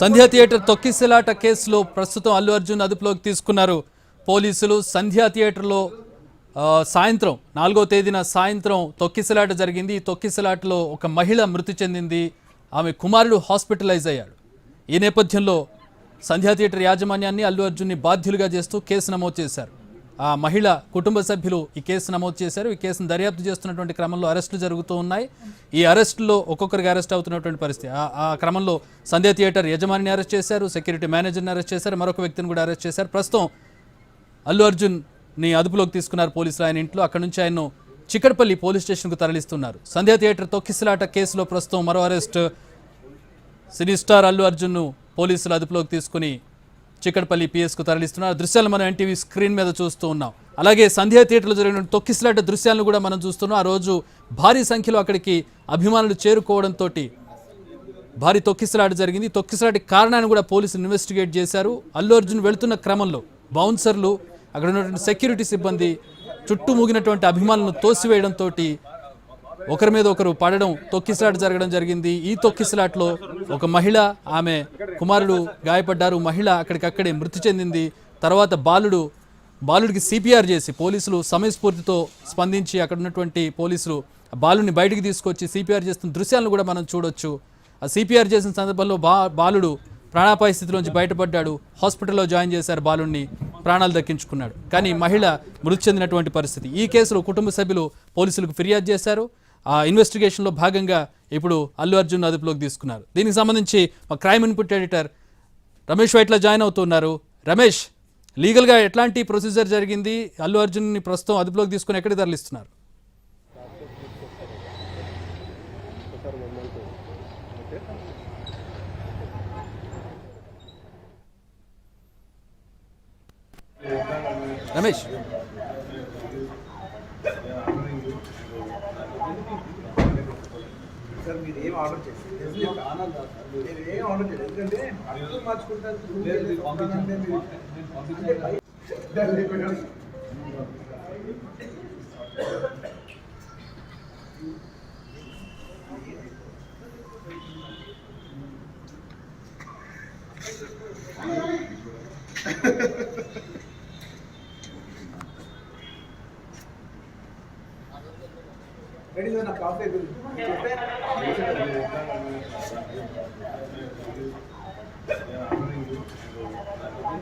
సంధ్యా theatre తొక్కిసలాట కేసులో ప్రస్తుతం అల్లు అర్జున్ అదుపులోకి తీసుకున్నారు. పోలీసులు సంధ్యా థియేటర్లో సాయంత్రం నాలుగో తేదీన సాయంత్రం తొక్కిసలాట జరిగింది. ఈ తొక్కిసలాటలో ఒక మహిళ మృతి చెందింది. ఆమె కుమారుడు హాస్పిటలైజ్ అయ్యాడు. ఈ నేపథ్యంలో సంధ్యా థియేటర్ యాజమాన్యాన్ని అల్లు అర్జున్ని బాధ్యులుగా చేస్తూ కేసు నమోదు చేశారు. ఆ మహిళ కుటుంబ సభ్యులు ఈ కేసు నమోదు చేశారు. ఈ కేసును దర్యాప్తు చేస్తున్నటువంటి క్రమంలో అరెస్టులు జరుగుతూ ఉన్నాయి. ఈ అరెస్టులో ఒక్కొక్కరికి అరెస్ట్ అవుతున్నటువంటి పరిస్థితి. ఆ- క్రమంలో సంధ్యా థియేటర్ యజమానిని అరెస్ట్ చేశారు సెక్యూరిటీ మేనేజర్ని అరెస్ట్ చేశారు మరొక వ్యక్తిని కూడా అరెస్ట్ చేశారు. ప్రస్తుతం అల్లు అర్జున్ని అదుపులోకి తీసుకున్నారు పోలీసులు ఆయన ఇంట్లో. అక్కడి నుంచి ఆయన్ను చిక్కడపల్లి పోలీస్ స్టేషన్కు తరలిస్తున్నారు. సంధ్యా థియేటర్ తొక్కిసలాట కేసులో ప్రస్తుతం మరో అరెస్ట్ సినీ స్టార్ అల్లు అర్జున్ను పోలీసులు అదుపులోకి తీసుకుని చిక్కడపల్లి పిఎస్కు తరలిస్తున్నారు. దృశ్యాలు మనం ఎన్టీవీ స్క్రీన్ మీద చూస్తూ ఉన్నాం. అలాగే సంధ్యా థియేటర్లో జరిగిన తొక్కిసలాట దృశ్యాలను కూడా మనం చూస్తున్నాం ఆ రోజు భారీ సంఖ్యలో అక్కడికి అభిమానులు చేరుకోవడంతో భారీ తొక్కిసలాట జరిగింది. ఈ తొక్కిసలాట కారణాన్ని కూడా పోలీసులు ఇన్వెస్టిగేట్ చేశారు. అల్లు అర్జున్ వెళుతున్న క్రమంలో బౌన్సర్లు అక్కడ ఉన్నటువంటి సెక్యూరిటీ సిబ్బంది చుట్టూ ముగినటువంటి అభిమానులను తోసివేయడంతో ఒకరి మీద ఒకరు పడడం తొక్కిసలాట జరగడం జరిగింది. ఈ తొక్కిసలాట్లో ఒక మహిళ ఆమె కుమారుడు గాయపడ్డారు. మహిళ అక్కడికక్కడే మృతి చెందింది. తర్వాత బాలుడు బాలుడికి సిపిఆర్ చేసి పోలీసులు సమయస్ఫూర్తితో స్పందించి అక్కడ ఉన్నటువంటి పోలీసులు ఆ బాలుడిని బయటికి తీసుకొచ్చి సిపిఆర్ చేస్తున్న దృశ్యాలను కూడా మనం చూడొచ్చు. ఆ సిపిఆర్ చేసిన సందర్భంలో బా బాలుడు ప్రాణాపాయ స్థితిలోంచి బయటపడ్డాడు. హాస్పిటల్లో జాయిన్ చేశారు బాలుడిని ప్రాణాలు దక్కించుకున్నాడు. కానీ మహిళ మృతి చెందినటువంటి పరిస్థితి. ఈ కేసులో కుటుంబ సభ్యులు పోలీసులకు ఫిర్యాదు చేశారు. ఆ ఇన్వెస్టిగేషన్లో భాగంగా ఇప్పుడు అల్లు అర్జున్ అదుపులోకి తీసుకున్నారు. దీనికి సంబంధించి మా crime input editor Ramesh Vaitla join అవుతున్నారు. రమేష్ లీగల్గా ఎట్లాంటి ప్రొసీజర్ జరిగింది? అల్లు అర్జున్ని ప్రస్తుతం అదుపులోకి తీసుకుని ఎక్కడికి తరలిస్తున్నారు? రమేష్ సార్ మీరు ఏం ఆర్డర్ ఏం ఆర్డర్ చేయలేదు. ఎందుకంటే అర్థం మార్చుకుంటారు పంపించాలంటే మీరు అంటే బయట- దాన్ని లేకుండా- రెడీ సార్ నా కాఫీ చెప్తే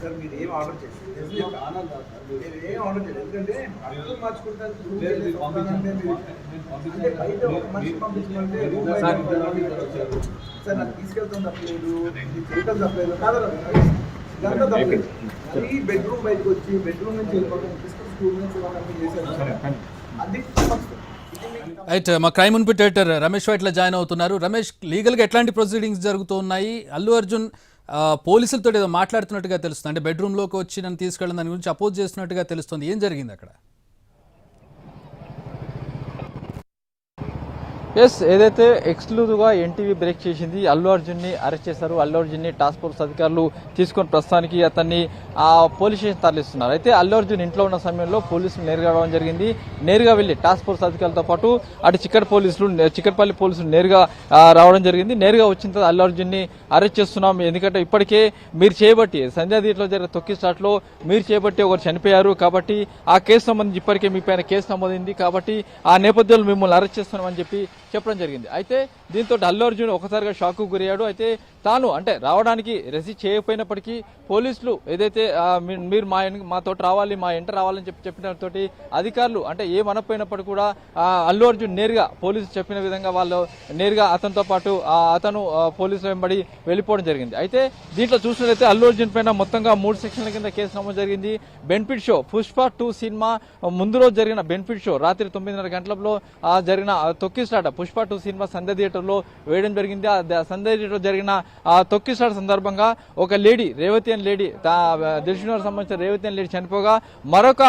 సార్ మీరు ఏం ఆర్డర్ చేశారు మీరు ఏం ఆర్డర్ చేయలేదు. ఎందుకంటే అర్థం మార్చుకుంటారు అంటే బయట ఒక మనిషి పంపించమంటే. సార్ నాకు తీసుకెళ్తాం తప్పలేదు చేయటం తప్పలేదు కాదు ఇదంతా తప్పలేదు. మళ్ళీ బెడ్రూమ్ బయటకు వచ్చి బెడ్రూమ్ నుంచి వెళ్ళిపోవడం తీసుకుని స్కూల్ నుంచి చేశారు. అది రైట్ మా crime input editor Ramesh Vaitla join అవుతున్నారు. రమేష్ లీగల్గా ఎట్లాంటి ప్రొసీడింగ్స్ జరుగుతూ ఉన్నాయి అల్లు అర్జున్ పోలీసులతో ఏదో మాట్లాడుతున్నట్టుగా తెలుస్తుంది. అంటే బెడ్రూమ్లోకి వచ్చి నన్ను తీసుకెళ్ళిన దాని గురించి అపోజ్ చేస్తున్నట్టుగా తెలుస్తుంది. ఏం జరిగింది అక్కడ? ఎస్ ఏదైతే ఎక్స్క్లూజివ్గా ఎన్టీవీ బ్రేక్ చేసింది అల్లు అర్జున్ని అరెస్ట్ చేశారు. అల్లు అర్జున్ని టాస్క్ ఫోర్స్ అధికారులు తీసుకొని ప్రస్తుతానికి అతన్ని ఆ పోలీస్ స్టేషన్ తరలిస్తున్నారు. అయితే అల్లు అర్జున్ ఇంట్లో ఉన్న సమయంలో పోలీసులు నేరుగా రావడం జరిగింది. నేరుగా వెళ్ళి టాస్క్ ఫోర్స్ అధికారులతో పాటు అటు చిక్కటి పోలీసులు చిక్కటిపల్లి పోలీసులు నేరుగా రావడం జరిగింది. నేరుగా వచ్చిన తర్వాత అల్లు అర్జున్ని అరెస్ట్ చేస్తున్నాం. ఎందుకంటే ఇప్పటికే మీరు చేయబట్టి సంధ్యా దీంట్లో జరిగిన తొక్కి స్టాట్లో మీరు చేయబట్టి ఒకరు చనిపోయారు కాబట్టి ఆ కేసు సంబంధించి ఇప్పటికే మీ పైన కేసు నమోదైంది కాబట్టి ఆ నేపథ్యంలో మిమ్మల్ని అరెస్ట్ చేస్తున్నామని చెప్పి చెప్పడం జరిగింది. అయితే దీంతో అల్లు అర్జున్ ఒకసారిగా షాక్ గురయ్యాడు. అయితే తాను అంటే రావడానికి రెసిస్ట్ చేయకపోయినప్పటికీ పోలీసులు ఏదైతే మీ- మీరు మా మాతో రావాలి మా ఇంటర్ రావాలని చెప్పి చెప్పినతో అధికారులు అంటే ఏమనకపోయినప్పటికీ కూడా అల్లు అర్జున్ నేరుగా పోలీసులు చెప్పిన విధంగా వాళ్ళు నేరుగా అతనితో పాటు అతను పోలీసులు వెంబడి వెళ్ళిపోవడం జరిగింది. అయితే దీంట్లో చూసినట్లయితే అల్లు అర్జున్ పైన మొత్తంగా మూడు సెక్షన్ల కింద కేసు నమోదు జరిగింది. Benefit show Pushpa two cinema ముందు రోజు జరిగిన బెనిఫిట్ షో రాత్రి తొమ్మిదిన్నర గంటలలో జరిగిన తొక్కి స్టార్ట్అప్ పుష్ప టూ సినిమా సంధ్య థియేటర్లో వేయడం జరిగింది. ఆ సంధ్య థియేటర్ జరిగిన ఆ తొక్కిసాడు సందర్భంగా ఒక లేడీ రేవతి అని లేడీ దిల్షునర్ సంబంధించిన రేవతి అని లేడీ చనిపోగా మరొక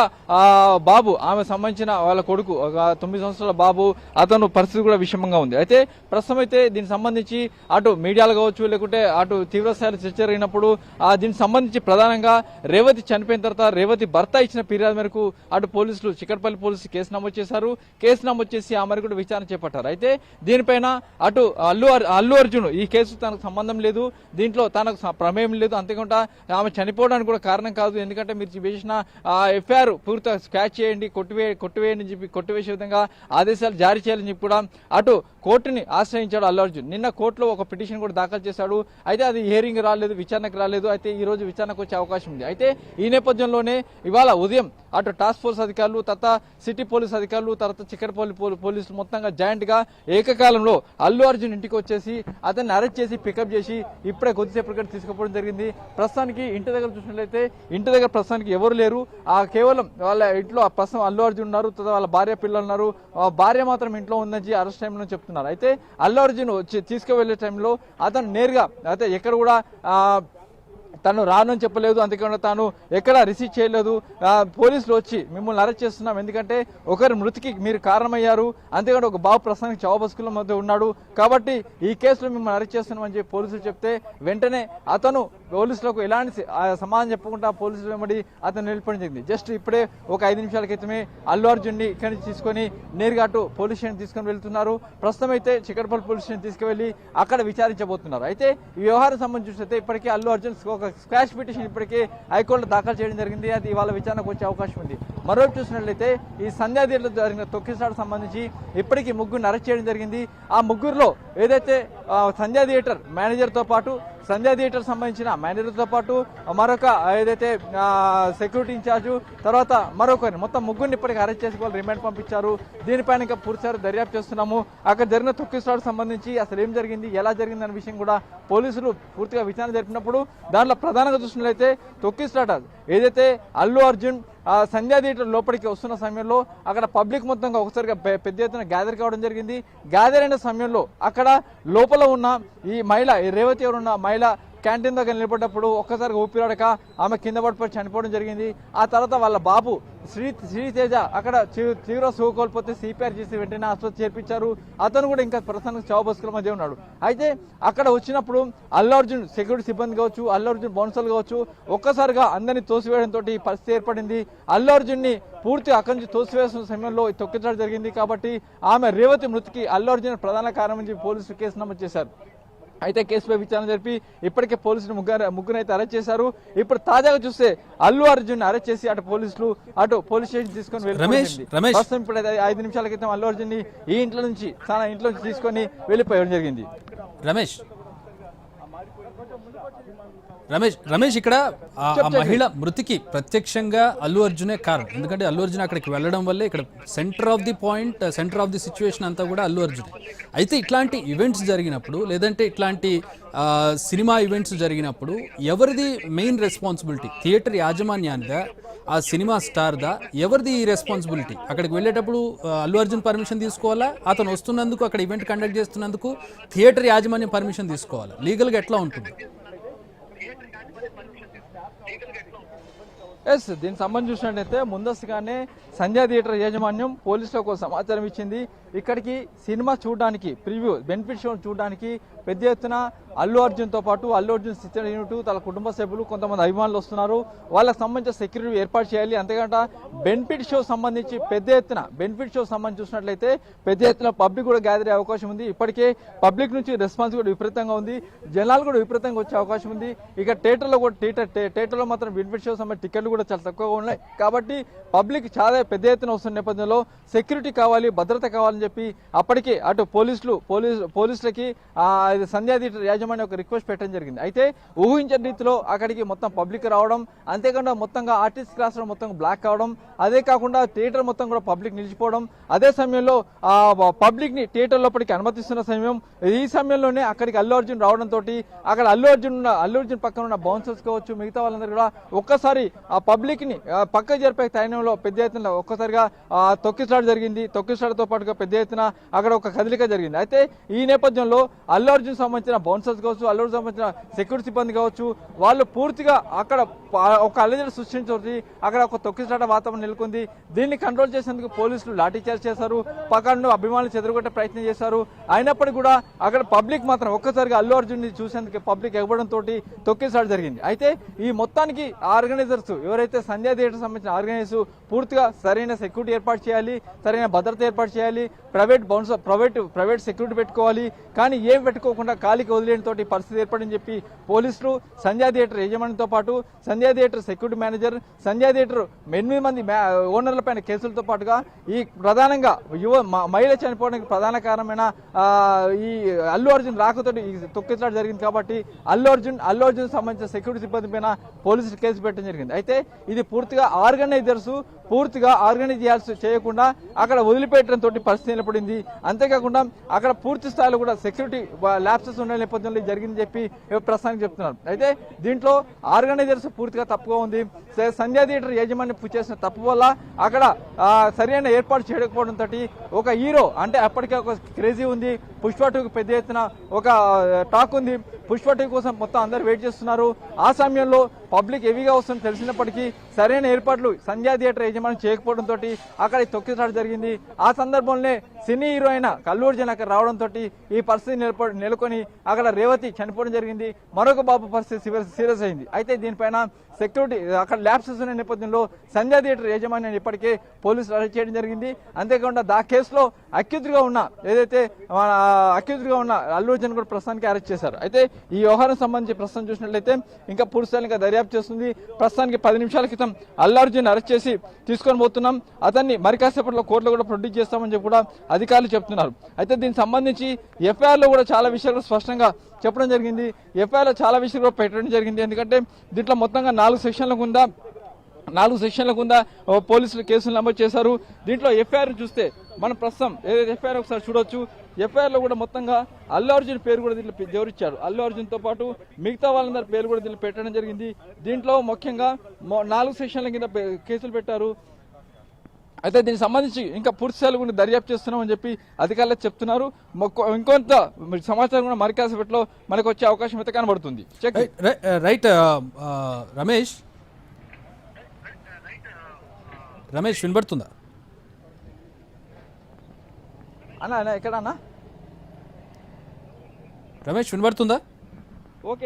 బాబు ఆమె సంబంధించిన వాళ్ళ కొడుకు ఒక తొమ్మిది సంవత్సరాల బాబు అతను పరిస్థితి కూడా విషమంగా ఉంది. అయితే ప్రస్తుతం అయితే దీనికి సంబంధించి అటు మీడియాలు కావచ్చు లేకుంటే అటు తీవ్రస్థాయిలో చర్చ జరిగినప్పుడు ఆ దీనికి సంబంధించి ప్రధానంగా రేవతి చనిపోయిన తర్వాత రేవతి భర్త ఇచ్చిన ఫిర్యాదు మేరకు అటు పోలీసులు చిక్కడపల్లి పోలీసులు కేసు నమోదు చేశారు. కేసు నమోదు చేసి ఆ మరి కూడా విచారణ చేపట్టారు. అయితే దీనిపైన అటు అల్లు అల్లు అర్జున్ ఈ కేసు తనకు సంబంధం లేదు దీంట్లో తనకు ప్రమేయం లేదు అంతేకాకుండా ఆమె చనిపోవడానికి కూడా కారణం కాదు ఎందుకంటే మీరు చేసిన ఎఫ్ఐఆర్ పూర్తిగా స్క్రాచ్ చేయండి కొట్టివే కొట్టివేయండి చెప్పి కొట్టివేసే విధంగా ఆదేశాలు జారీ చేయాలని చెప్పి కూడా అటు కోర్టుని ఆశ్రయించాడు అల్లు అర్జున్. నిన్న కోర్టులో ఒక పిటిషన్ కూడా దాఖలు చేశాడు. అయితే అది హియరింగ్ రాలేదు విచారణకు రాలేదు. అయితే ఈ రోజు విచారణకు వచ్చే అవకాశం ఉంది. అయితే ఈ నేపథ్యంలోనే ఇవాళ ఉదయం అటు టాస్క్ ఫోర్స్ అధికారులు తర్వాత సిటీ పోలీస్ అధికారులు తర్వాత చిక్కడపల్లి పో- పోలీసులు మొత్తంగా జాయింట్గా ఏకకాలంలో అల్లు అర్జున్ ఇంటికి వచ్చేసి అతన్ని అరెస్ట్ చేసి పికప్ చేసి ఇప్పుడే కొద్దిసేపు ఇక్కడ తీసుకుపోవడం జరిగింది. ప్రస్తుతానికి ఇంటి దగ్గర చూసినట్లయితే ఇంటి దగ్గర ప్రస్తుతానికి ఎవరు లేరు. ఆ కేవలం వాళ్ళ ఇంట్లో ప్రస్తుతం అల్లు అర్జున్ ఉన్నారు తర్వాత వాళ్ళ భార్య పిల్లలు ఉన్నారు. ఆ భార్య మాత్రం ఇంట్లో ఉందని అరెస్ట్ టైంలో చెప్తున్నారు. అయితే అల్లు అర్జున్ వచ్చి తీసుకువెళ్ళే టైంలో అతను నేరుగా అయితే ఎక్కడ కూడా తను తను రానని చెప్పలేదు. అంతేకాకుండా తాను ఎక్కడ రిసీవ్ చేయలేదు. పోలీసులు వచ్చి మిమ్మల్ని అరెస్ట్ చేస్తున్నాం. ఎందుకంటే ఒకరి మృతికి మీరు కారణమయ్యారు. అంతేకాకుండా ఒక బాబు ప్రస్తుతానికి చావబస్కుల మధ్య ఉన్నాడు. కాబట్టి ఈ కేసులో మిమ్మల్ని అరెస్ట్ చేస్తున్నామని చెప్పి పోలీసులు చెప్తే వెంటనే అతను పోలీసులకు ఎలాంటి సమాధానం చెప్పకుండా పోలీసులు వెంబడి అతను నిలబడి జరిగింది. జస్ట్ ఇప్పుడే ఒక ఐదు నిమిషాల క్రితమే అల్లు అర్జున్ని ఇక్కడి నుంచి తీసుకొని నేరుగా అటు పోలీస్ స్టేషన్ తీసుకొని వెళ్తున్నారు. ప్రస్తుతం అయితే చిక్కడపల్లి పోలీస్ స్టేషన్ తీసుకువెళ్ళి అక్కడ విచారించబోతున్నారు. అయితే ఈ వ్యవహారం సంబంధించి ఇప్పటికే అల్లు అర్జున్ ఒక స్క్వాష్ పిటిషన్ ఇప్పటికే హైకోర్టులో దాఖలు చేయడం జరిగింది. అది ఇవాళ విచారణకు వచ్చే అవకాశం ఉంది. మరోవైపు చూసినట్లయితే ఈ సంధ్యాదీలో జరిగిన తొక్కిసాడు సంబంధించి ఇప్పటికీ ముగ్గురిని అరెస్ట్ చేయడం జరిగింది. ఆ ముగ్గురులో ఏదైతే సంధ్యా థియేటర్ మేనేజర్తో పాటు సంధ్యా థియేటర్ సంబంధించిన మేనేజర్తో పాటు మరొక ఏదైతే సెక్యూరిటీ ఇన్ఛార్జు తర్వాత మరొకరిని మొత్తం ముగ్గురిని ఇప్పటికి అరెస్ట్ చేసి వాళ్ళు రిమాండ్ పంపించారు. దీనిపైన ఇంకా పూర్తిసారి దర్యాప్తు చేస్తున్నాము. అక్కడ జరిగిన తొక్కిసాడు సంబంధించి అసలు ఏం జరిగింది ఎలా జరిగింది అనే విషయం కూడా పోలీసులు పూర్తిగా విచారణ జరిపినప్పుడు దాంట్లో ప్రధానంగా చూసినట్లయితే తొక్కిసాట ఏదైతే అల్లు అర్జున్ సంధ్యా థియేటర్ లోపలికి వస్తున్న సమయంలో అక్కడ పబ్లిక్ మొత్తంగా ఒకసారిగా పెద్ద ఎత్తున గ్యాదర్ కావడం జరిగింది. గ్యాదర్ అయిన సమయంలో అక్కడ లోపల ఉన్న ఈ మహిళ ఈ రేవతి ఎవరు ఉన్న మహిళ క్యాంటీన్ దగ్గర నిలబడ్డప్పుడు ఒక్కసారిగా ఊపిరాడక ఆమె కింద పడిపోయి చనిపోవడం జరిగింది. ఆ తర్వాత వాళ్ళ బాబు శ్రీ శ్రీతేజ అక్కడ తీవ్ర సుఖ కోల్పోతే సిపిఆర్ చేసి వెంటనే ఆసుపత్రి చేర్పించారు. అతను కూడా ఇంకా ప్రస్తుతానికి చావు బస్కుల మధ్య ఉన్నాడు. అయితే అక్కడ వచ్చినప్పుడు అల్లార్జున్ సెక్యూరిటీ సిబ్బంది కావచ్చు అల్లు అర్జున్ బౌన్సర్లు కావచ్చు ఒక్కసారిగా అందరినీ తోసివేయడంతో ఈ పరిస్థితి ఏర్పడింది. అల్లు పూర్తి అక్కడి నుంచి తోసివేసిన సమయంలో తొక్కించడం జరిగింది కాబట్టి ఆమె రేవతి మృతికి అల్లు అర్జున్ ప్రధాన కారణం నుంచి పోలీసులు కేసు నమోదు చేశారు. అయితే కేసుపై విచారణ జరిపి ఇప్పటికే పోలీసులు ముగ్గురు ముగ్గురు అయితే అరెస్ట్ చేశారు ఇప్పుడు తాజాగా చూస్తే అల్లు అర్జున్ అరెస్ట్ చేసి అటు పోలీసులు అటు పోలీస్ స్టేషన్ తీసుకొని వెళ్ళిపోయింది. రమేష్, రమేష్. ప్రస్తుతం ఇప్పుడు ఐదు నిమిషాల క్రితం అల్లు అర్జున్ని ఈ ఇంట్లో నుంచి తన ఇంట్లో నుంచి తీసుకొని వెళ్ళిపోయడం జరిగింది రమేష్ రమేష్ రమేష్ ఇక్కడ ఆ మహిళ మృతికి ప్రత్యక్షంగా అల్లు అర్జునే కారణం. ఎందుకంటే అల్లు అర్జున్ అక్కడికి వెళ్ళడం వల్లే ఇక్కడ centre of the point centre of the situation అంతా కూడా అల్లు అర్జున్. అయితే ఇట్లాంటి ఈవెంట్స్ జరిగినప్పుడు లేదంటే ఇట్లాంటి సినిమా ఈవెంట్స్ జరిగినప్పుడు ఎవరిది మెయిన్ రెస్పాన్సిబిలిటీ థియేటర్ యాజమాన్యానిదా? ఆ సినిమా స్టార్దా? ఎవరిది ఈ రెస్పాన్సిబిలిటీ అక్కడికి వెళ్ళేటప్పుడు అల్లు అర్జున్ పర్మిషన్ తీసుకోవాలా? అతను వస్తున్నందుకు అక్కడ ఈవెంట్ కండక్ట్ చేస్తున్నందుకు థియేటర్ యాజమాన్యం పర్మిషన్ తీసుకోవాలా? లీగల్గా ఎట్లా ఉంటుంది? ఎస్ దీనికి సంబంధించి చూసినట్టయితే ముందస్తుగానే సంధ్యా థియేటర్ యాజమాన్యం పోలీసులకు ఒక సమాచారం ఇచ్చింది. ఇక్కడికి సినిమా చూడడానికి ప్రివ్యూ బెనిఫిట్ షో చూడడానికి పెద్ద ఎత్తున అల్లు అర్జున్తో పాటు అల్లు అర్జున్ చిత్ర యూనిట్ తన కుటుంబ సభ్యులు కొంతమంది అభిమానులు వస్తున్నారు. వాళ్ళకి సంబంధించిన సెక్యూరిటీ ఏర్పాటు చేయాలి. అంతేకాక బెనిఫిట్ షో సంబంధించి పెద్ద ఎత్తున బెనిఫిట్ షో సంబంధించి చూసినట్లయితే పెద్ద ఎత్తున పబ్లిక్ కూడా గ్యాదర్ అయ్యే అవకాశం ఉంది. ఇప్పటికే పబ్లిక్ నుంచి రెస్పాన్స్ కూడా విపరీతంగా ఉంది. జనాలు కూడా విపరీతంగా వచ్చే అవకాశం ఉంది. ఇక థియేటర్లో కూడా థియేటర్ థియేటర్లో మాత్రం బెనిఫిట్ షో సంబంధించి టికెట్లు కూడా చాలా తక్కువగా ఉన్నాయి. కాబట్టి పబ్లిక్ చాలా పెద్ద ఎత్తున వస్తున్న నేపథ్యంలో సెక్యూరిటీ కావాలి భద్రత కావాలని చెప్పి అప్పటికే అటు పోలీసులు పోలీసు పోలీసులకి సంధ్యా థియేటర్ యాజమాన్యం ఒక రిక్వెస్ట్ పెట్టడం జరిగింది. అయితే ఊహించని రీతిలో అక్కడికి మొత్తం పబ్లిక్ రావడం అంతేకాకుండా మొత్తంగా ఆర్టిస్ట్ క్లాస్ మొత్తం బ్లాక్ కావడం అదే కాకుండా థియేటర్ మొత్తం కూడా పబ్లిక్ నిలిచిపోవడం అదే సమయంలో ఆ పబ్లిక్ని థియేటర్ లోపలికి అనుమతిస్తున్న సమయం ఈ సమయంలోనే అక్కడికి అల్లు అర్జున్ రావడంతో అక్కడ అల్లు అర్జున్ ఉన్న అల్లు అర్జున్ పక్కన ఉన్న బౌన్సర్స్ కావచ్చు మిగతా వాళ్ళందరూ కూడా ఒక్కసారి ఆ పబ్లిక్ని పక్క జరిపే తైనంలో పెద్ద ఎత్తున ఒక్కసారిగా ఆ, తొక్కిసలాట జరిగింది. తొక్కిసలాటతో పాటుగా పెద్ద ఎత్తున అక్కడ ఒక కదలిక జరిగింది. అయితే ఈ నేపథ్యంలో అల్లు అర్జున్ సంబంధించిన బౌన్సర్స్ కావచ్చు అల్లు అర్జున్ సంబంధించిన సెక్యూరిటీ సిబ్బంది కావచ్చు వాళ్ళు పూర్తిగా అక్కడ ఒక అల్లజడి సృష్టించి అక్కడ ఒక తొక్కిసలాట వాతావరణం నెలకొంది. దీన్ని కంట్రోల్ చేసేందుకు పోలీసులు లాఠీ చార్జ్ చేశారు. పక్కన అభిమానులు చెదరగొట్టే ప్రయత్నం చేశారు. అయినప్పటికీ కూడా అక్కడ పబ్లిక్ మాత్రం ఒక్కసారిగా అల్లు అర్జున్ని చూసేందుకు పబ్లిక్ ఎగబడంతో తోటి తొక్కిసలాట జరిగింది. అయితే ఈ మొత్తానికి ఆర్గనైజర్స్ ఎవరైతే సంధ్యా థియేటర్ సంబంధించిన ఆర్గనైజర్స్ పూర్తిగా సరైన సెక్యూరిటీ ఏర్పాటు చేయాలి సరైన భద్రత ఏర్పాటు చేయాలి private bounce private private security పెట్టుకోవాలి. కానీ ఏం పెట్టుకోకుండా ఖాళీకి వదిలేయడం తోటి పరిస్థితి ఏర్పడని చెప్పి పోలీసులు సంధ్యా థియేటర్ యజమానితో పాటు Sandhya theatre security manager Sandhya theatre ఎనిమిది మంది ఓనర్లపైన ఓనర్ల పైన కేసులతో పాటుగా ఈ ప్రధానంగా యువ మ- మహిళ చనిపోవడానికి ప్రధాన కారణమైన ఈ అల్లు అర్జున్ రాకతోటి ఈ తొక్కిసలాట జరిగింది కాబట్టి అల్లు అర్జున్ అల్లు అర్జున్ సంబంధించిన సెక్యూరిటీ సిబ్బంది పైన పోలీసులు కేసు పెట్టడం జరిగింది. అయితే ఇది పూర్తిగా ఆర్గనైజర్స్ పూర్తిగా ఆర్గనైజ్ చేయాల్సి చేయకుండా అక్కడ వదిలిపెట్టడం తోటి పరిస్థితి నిలబడింది. అంతేకాకుండా అక్కడ పూర్తి స్థాయిలో కూడా సెక్యూరిటీ ల్యాప్సెస్ ఉన్న నేపథ్యంలో జరిగింది జరిగిందని చెప్పి ప్రస్తుతానికి చెప్తున్నారు. అయితే దీంట్లో ఆర్గనైజర్స్ పూర్తిగా తప్పుగా ఉంది. సంధ్యా థియేటర్ యాజమాన్యం చేసిన తప్పు వల్ల అక్కడ సరైన ఏర్పాటు చేయకపోవడం తోటి ఒక హీరో అంటే అప్పటికే ఒక క్రేజీ ఉంది. పుష్ప టూకి పెద్ద ఎత్తున ఒక టాక్ ఉంది. పుష్ప టూ కోసం మొత్తం అందరు వెయిట్ చేస్తున్నారు. ఆ సమయంలో పబ్లిక్ హెవీగా వస్తుందని తెలిసినప్పటికీ సరైన ఏర్పాట్లు సంధ్యా థియేటర్ యజమాని చేయకపోవడంతో తోటి అక్కడ తొక్కిసాడు జరిగింది. ఆ సందర్భంలోనే సినీ హీరోయిన కల్లూరు జన అక్కడ రావడం తోటి ఈ పరిస్థితి నెలకొని అక్కడ రేవతి చనిపోవడం జరిగింది. మరొక బాబు పరిస్థితి సీరియస్ అయింది. అయితే దీనిపైన సెక్యూరిటీ అక్కడ ల్యాబ్సెస్ ఉన్న నేపథ్యంలో సంధ్యా థియేటర్ యాజమాన్యాన్ని ఇప్పటికే పోలీసులు అరెస్ట్ చేయడం జరిగింది. అంతేకాకుండా దా కేసులో అక్యూజ్డ్ ఉన్న ఏదైతే అక్యూజ్డ్ ఉన్న అల్లు అర్జున్ కూడా ప్రస్తుతానికి అరెస్ట్ చేశారు. అయితే ఈ వ్యవహారం సంబంధించి ప్రస్తుతం చూసినట్లయితే ఇంకా పూర్తి దర్యాప్తు చేస్తుంది. ప్రస్తుతానికి పది నిమిషాల క్రితం అల్లు అర్జున్ అరెస్ట్ చేసి తీసుకొని పోతున్నాం. అతన్ని మరి కాసేపట్లో కోర్టులో కూడా ప్రొడ్యూస్ చేస్తామని చెప్పి కూడా అధికారులు చెప్తున్నారు. అయితే దీనికి సంబంధించి ఎఫ్ఐఆర్లో కూడా చాలా విషయాలు స్పష్టంగా చెప్పడం జరిగింది. ఎఫ్ఐఆర్లో చాలా విషయాలు కూడా పెట్టడం జరిగింది. ఎందుకంటే దీంట్లో మొత్తంగా నాలుగు సెక్షన్లకు కింద నాలుగు సెక్షన్ల కింద పోలీసులు కేసులు నమోదు చేశారు. దీంట్లో ఎఫ్ఐఆర్ చూస్తే మనం ప్రస్తుతం ఏదైతే ఎఫ్ఐఆర్ ఒకసారి చూడొచ్చు ఎఫ్ఐఆర్లో కూడా మొత్తంగా అల్లు అర్జున్ పేరు కూడా దీంట్లో జోరించారు అల్లు అర్జున్తో పాటు మిగతా వాళ్ళందరి పేరు కూడా దీంట్లో పెట్టడం జరిగింది. దీంట్లో ముఖ్యంగా నాలుగు సెక్షన్ల కింద కేసులు పెట్టారు. అయితే దీనికి సంబంధించి ఇంకా పూర్తి స్థాయిలో కూడా దర్యాప్తు చేస్తున్నామని చెప్పి అధికారులు చెప్తున్నారు. ఇంకొంత సమాచారం కూడా మరి కాసేపట్లో మనకు వచ్చే అవకాశం అయితే కనబడుతుంది. రైట్ రైట్ ఆ, ఆ, రమేష్? రమేష్ వినబడుతుందా? అన్న అన్న ఎక్కడ అన్న రమేష్ వినబడుతుందా? ఓకే